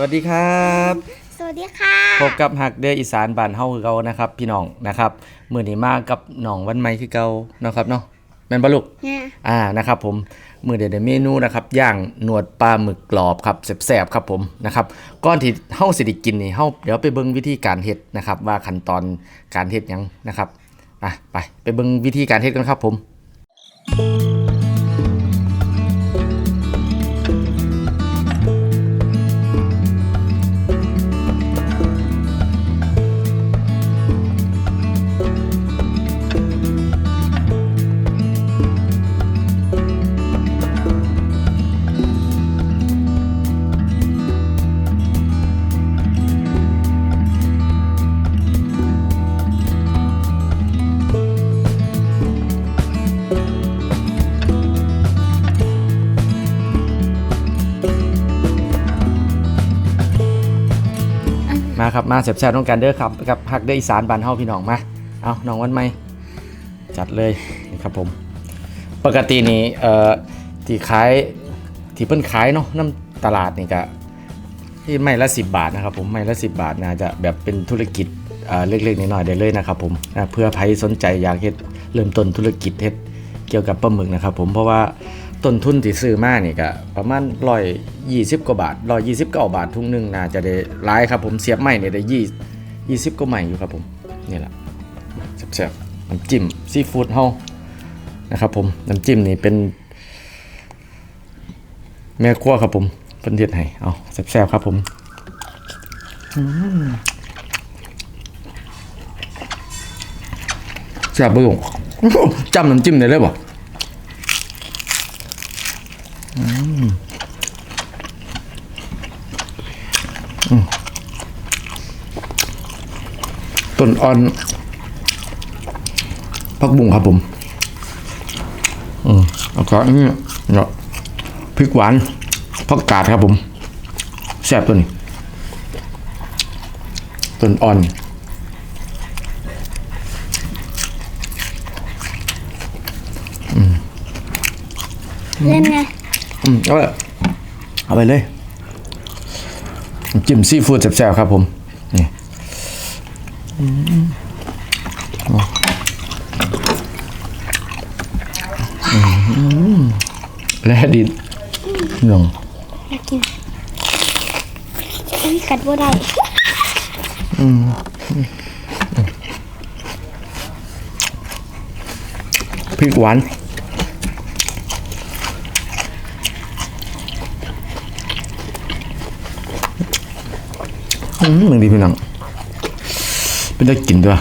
วัสดีครับ สวัสดีค่ะพบกับหักเดืออีสานบ้านเฮาคือเก่านะครับ พี่น้องนะครับมื้อนี้มากับน้องวันใหม่คือเก่านะครับเนาะแม่นบ่ลูกเนี่ยอ่านะครับผมมื้อเดี๋ยวได้เมนูนะครับย่างหนวดปลาหมึกกรอบครับแซ่บๆครับผมนะครับก่อนที่เฮาสิได้กินนี่เฮาเดี๋ยวไปเบิ่งวิธีการเฮ็ดนะครับ ว่าขั้นตอนการเฮ็ดหยังนะครับอะไปไปเบิ่งวิธีการเฮ็ดกันครับผม มาครับมาแซ่บๆต้องการเด้อครับกับหักเดืออีสานบ้านเฮาพี่น้องมาเอาน้องวันใหม่จัดเลยนี่ครับผม ปกตินี่เอ่อที่ขายที่เพิ่นขายเนาะน้ำตลาดนี่ก็ที่ไม่ละ 10 บาทนะครับผมไม่ละ 10 บาทนะจะแบบเป็นธุรกิจเอ่อเล็กๆน้อยๆได้เลยนะครับผมนะเพื่อใครสนใจอยากเฮ็ดเริ่มต้นธุรกิจเฮ็ดเกี่ยวกับปลาหมึกนะครับผมเพราะว่า ต้นทุนที่ซื้อมานี่ก็ประมาณ120กว่าบาท129บเก้าบาททุงหนึงน่าจะได้หลายครับผมเสียบไม้เนี่ยได้20 20กว่าไม้อยู่ครับผมนี่แหละแซ่บๆน้ำจิ้มซีฟู้ดเฮานะครับผมน้ำจิ้มนี่เป็น แม่ครัวครับผมเป็นเด็ดให้เอาแซ่บๆครับผมแซ่บบุ้งจำน้ำจิ้มได้เลยบ่อืมอืม ต้นอ่อนผักบุ้งครับผมอืมแล้วก็อันนี่เนาะพริกหวานผักกาดครับผมแซ่บตัวนี้ต้นอ่อนเล่นไง อืมเอาไปเอาไปเลยน้ำจิ้มซีฟู้ดแซ่บๆครับผมนี่อืมเอาอืม และดินหนึ่งอยากกินอันนี้กัดว่าได้พริกหวานอืมมึงดีพี่น้อง เป็นได้กินด้วย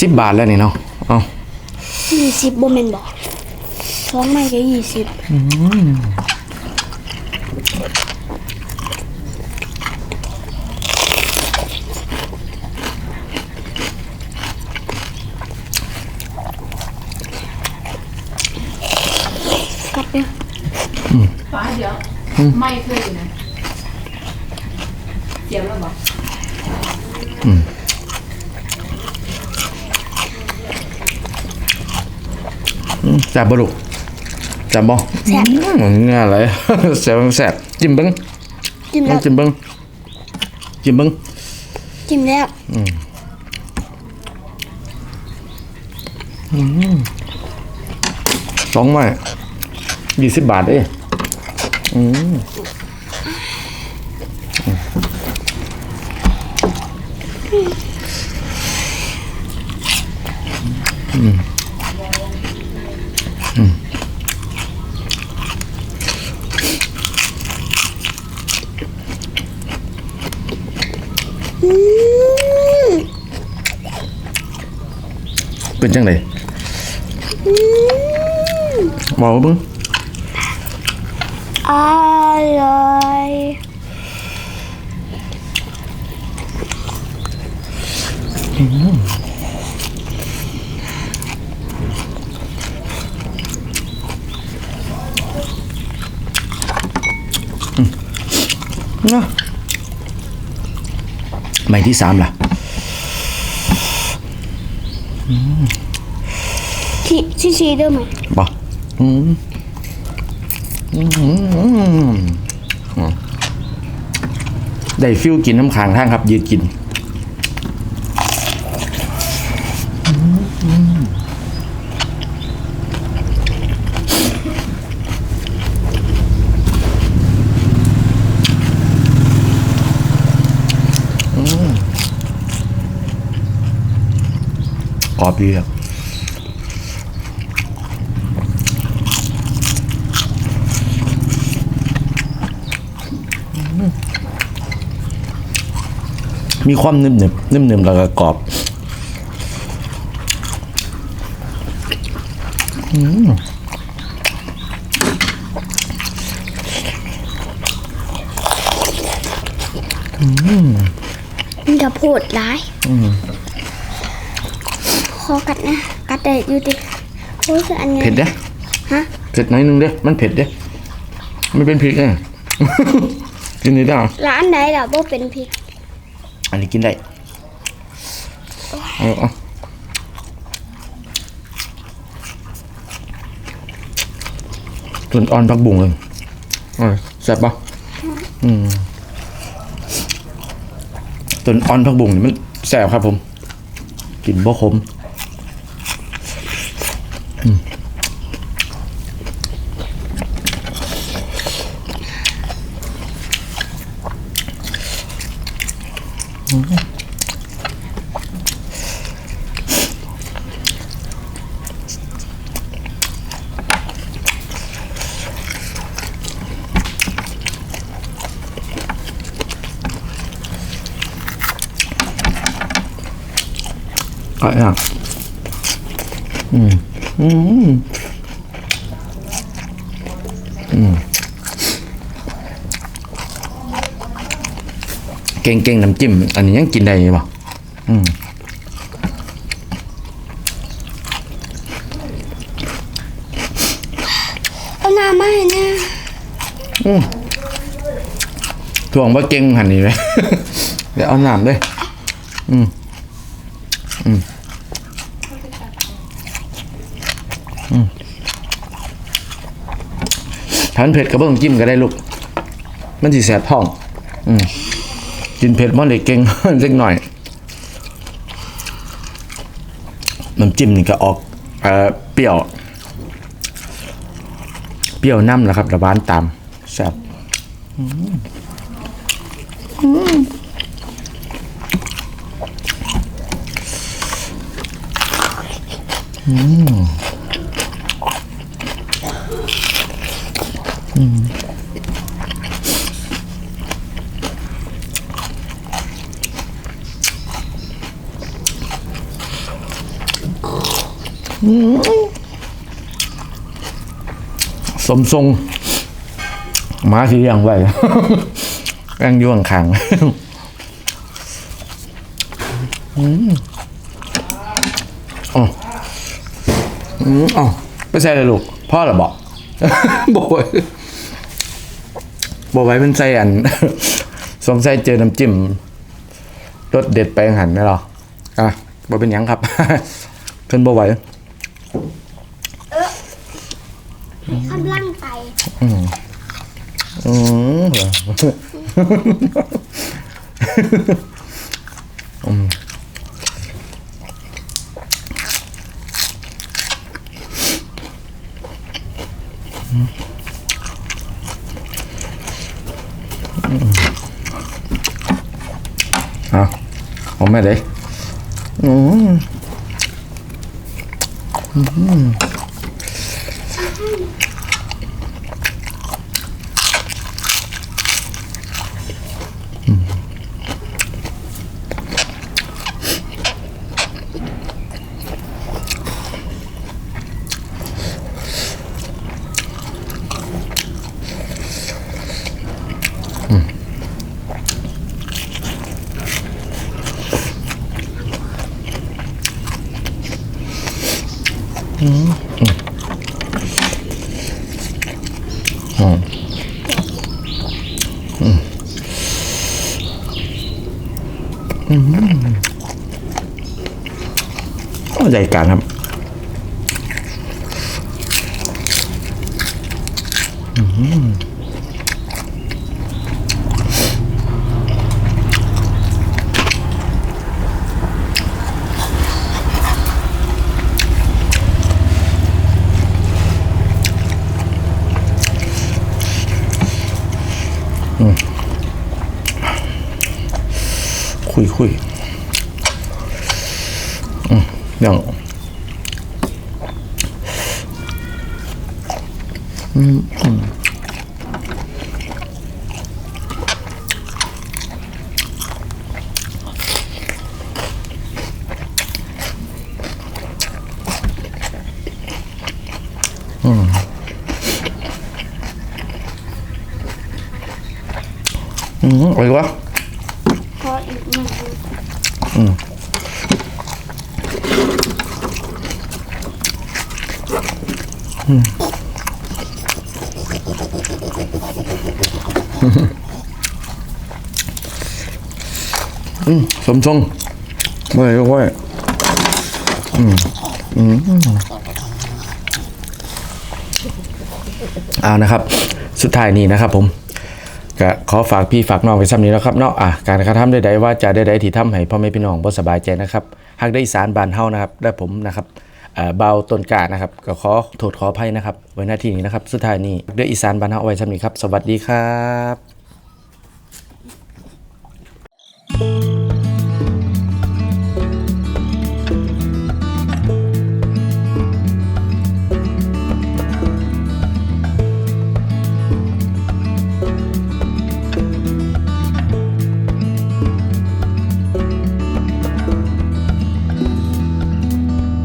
สิบบาทแล้วนี่เนาะเอายี่สิบโบเมนบอกท้องไม่ก็ยี่สิบกัดเนี่ยฟ้าเดี๋ยว ไม่เคยอยู่นะเจียวแล้วบอกอืม แซ่บบลูกแซ่บบ่แซ่บอืมง่ายเลยแซ่บแซ่บจิ้มเบิ้งจิ้มแล้วจิ้มเบิ้งจิ้มเบิ้งจิ้มแล้วสองไม้ยี่สิบบาทเองอืม เป็นจังไดบอกมาเบิ้งอร่อย นาะใบที่สามล่ะที่ที่ชีเดิมไหมบ่อืมอืมอืมได้ฟิลกินน้ำขางทางครับ ยืดกิน กรอบดีครับมีความนุ่มหนึบนุ่มหนึบแล้วก็กรอบอืมมันจะพูดร้ายค อกัดนะ กัดได้อยู่ดิโอ้ยคืออันนี้เผ็ดเด้ฮะเผ็ดหน้อยนึงเด้มันเผ็ดเด้ไม่เป็นพริกเนี่ยกินได้ด้ร้านไหนล่ะบ่เป็นพริก อันนี้กินได้เอาเอาส่วนอ่อนผักบุ้งเลยอร่อยแซ่บปะอืมต้นอ่อนผักบุ้งนี่มันแซ่บครับผม กินบ่ขม อืมอร่อย อะอืมอืมอืมเก่งๆน้ำจิ้ม อันนี้ยังกินได้อยู่ป่ะอืมเอาน้ำมาให้นะถ่วงว่าเก่งหันนี่เลย เดี๋ยวเอาน้ำด้วยอืม อืม อืม ทานเผ็ดก็บ่ต้องจิ้มก็ได้ลูก มันสิแสบท้อง อืมกินเผ็ดมันเลยเก่งเล็กหน่อย น้ำจิ้มนี่ก็ออกเอ่อเปรี้ยว เปรี้ยวน้ำแหละครับระบานตามแซ่บ สมทรงหมาที่เลี้ยงไว้แป้งย่วงขังอืมอ๋ออืมอ๋อไปใส่เลยลูก พ่อเหรอบอกบอก บอกไว้เป็นใส่อัน สงสัยเจอน้ำจิ้มรสเด็ดไปหันไหมหรออะบอกเป็นหยังครับเพิ่นบอกไว้กำลังไปอืมเหรออืมเอา เอาแม่เลยอืม ใหญ่การครับ อืม อืมคุยคุยอืมอย่าง อืมอืมอืมอะไรวะ พ อืมสมทรงไม่ก็ค่อยอืมอืมเอานะครับ สุดท้ายนี้นะครับ ผมก็ขอฝากพี่ฝากน้องไว้ซ้ำนี้แล้วครับเนาะอะการกระทำใดๆว่าจะใดๆที่ทำให้พ่อแม่พี่น้องบ่สบายใจนะครับหากได้สารบานเฮานะครับและผมนะครับ เบาต้นกานะครับก็ขอโทษขออภัยนะครับ ไว้หน้าที่นี้นะครับ สุดท้ายนี้เดืออีสานบานเฮาไว้สำนีครับ สวัสดีครับ